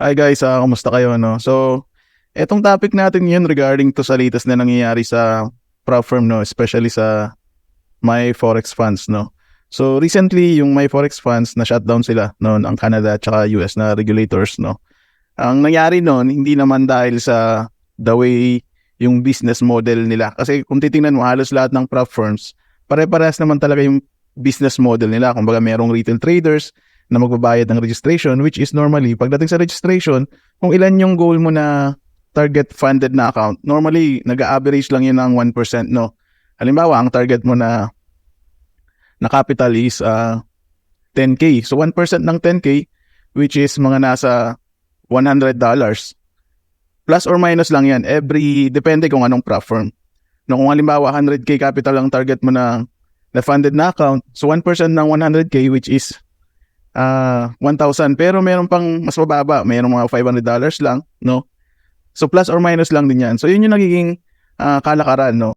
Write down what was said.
Hi guys, ah, kumusta kayo no? So, etong topic natin ngayon regarding to sa latest na nangyayari sa prop firm no, especially sa my forex funds no. So, recently yung my forex funds na shutdown sila no, ang Canada at US na regulators no. Ang nangyari noon hindi naman dahil sa the way yung business model nila. Kasi kung titingnan mo halos lahat ng prop firms, pare-parehas naman talaga yung business model nila. Kumbaga merong retail traders, na magbabayad ng registration which is normally pagdating sa registration kung ilan yung goal mo na target funded na account normally nag-average lang yun ng 1% no? Halimbawa ang target mo na na capital is ah, 10k so 1% ng 10k which is mga nasa 100 dollars. Plus or minus lang yan every depende kung anong prop firm no kung halimbawa 100k capital ang target mo na na funded na account so 1% ng 100k which is ah 1,000 pero meron pang mas mababa, mayroong mga 500 dollars lang, no? So plus or minus lang din 'yan. So yun yung nagiging ah, kalakaran, no?